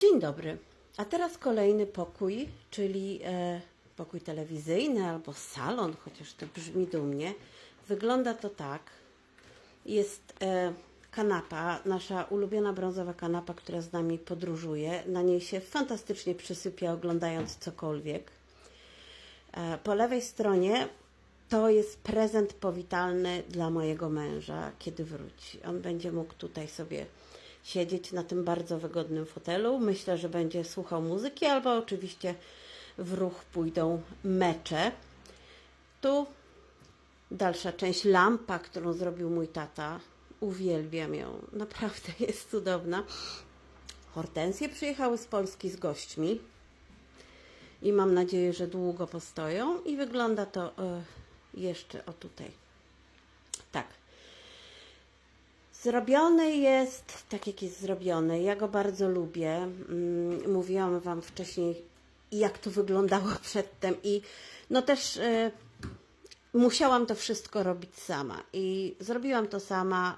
Dzień dobry. A teraz kolejny pokój, czyli e, pokój telewizyjny albo salon, chociaż to brzmi dumnie. Wygląda to tak. Jest e, kanapa, nasza ulubiona brązowa kanapa, która z nami podróżuje. Na niej się fantastycznie przysypia oglądając cokolwiek. E, po lewej stronie to jest prezent powitalny dla mojego męża, kiedy wróci. On będzie mógł tutaj sobie siedzieć na tym bardzo wygodnym fotelu. Myślę, że będzie słuchał muzyki, albo oczywiście w ruch pójdą mecze. Tu dalsza część lampa, którą zrobił mój tata. Uwielbiam ją, naprawdę jest cudowna. Hortensje przyjechały z Polski z gośćmi i mam nadzieję, że długo postoją i wygląda to e, jeszcze o tutaj. Tak. Zrobiony jest tak, jak jest zrobiony. Ja go bardzo lubię. Mm, Mówiłam Wam wcześniej, jak to wyglądało przedtem, i no też e, musiałam to wszystko robić sama. I zrobiłam to sama.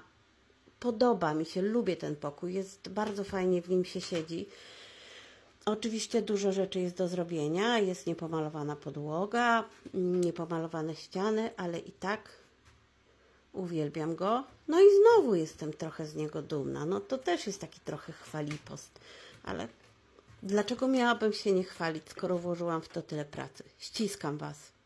Podoba mi się, lubię ten pokój. Jest bardzo fajnie w nim się siedzi. Oczywiście dużo rzeczy jest do zrobienia. Jest niepomalowana podłoga, niepomalowane ściany, ale i tak uwielbiam go. No i znowu jestem trochę z niego dumna. No to też jest taki trochę chwalipost, ale dlaczego miałabym się nie chwalić, skoro włożyłam w to tyle pracy? Ściskam Was.